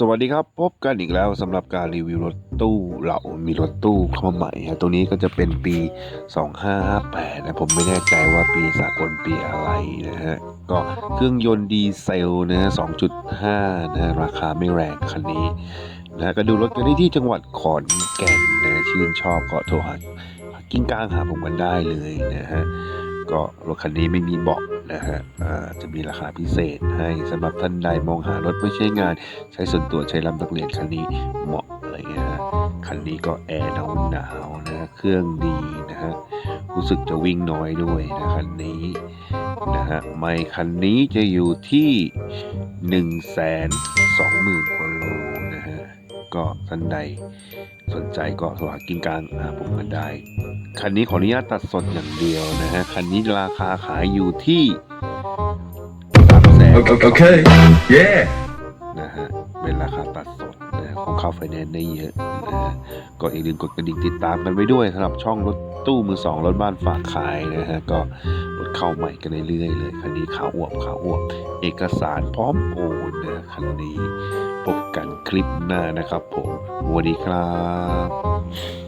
สวัสดีครับพบกันอีกแล้วสำหรับการรีวิวรถตู้เรามีรถตู้เข้ามาใหม่ฮะตัวนี้ก็จะเป็นปี 2558นะผมไม่แน่ใจว่าปีสากลปีอะไรนะฮะก็เครื่องยนต์ดีเซลนะฮะ2.5นะฮะราคาไม่แรงคันนี้นะฮะก็ดูรถกันได้ที่จังหวัดขอนแก่นนะฮะชื่นชอบก็โทรหากิ้งก้างหาผมกันได้เลยนะฮะก็รถคันนี้ไม่มีเบาะ นะฮะอ่าจะมีราคาพิเศษให้สำหรับท่านใดมองหารถไม่ใช้งาน ใช้ส่วนตัวใช้ลำนักเรียนคันนี้เหมาะอะไรเงี้ยฮะคันนี้ก็แอร์หนาวหนาวนะเครื่องดีนะฮะรู้สึกจะวิ่งน้อยด้วยนะคันนี้นะฮะไม่คันนี้จะอยู่ที่1นึ่งแสนสองหมื่นกว่าโลน ก็ท่านใดสนใจก็โทรหากิ้งกลางหาผมกันได้ คันนี้ขออนุญาตตัดสดอย่างเดียวนะฮะ คันนี้ราคาขายอยู่ที่สามแสน Okay, okay. Yeah. นะฮะ เป็นราคาตัดสดนะฮะของเข้าไฟแนนซ์ได้เยอะนะฮะก็อย่าลืมกดกระดิ่งติดตามกันไว้ด้วยสำหรับช่องรถตู้มือสองรถบ้านฝากขายนะฮะ ก็รถเข้าใหม่กันเรื่อยๆเลย คันนี้ขาวอวบขาวอวบ เอกสารพร้อมโอนนะคันนี้ พบกันคลิปหน้านะครับผมสวัสดีครับ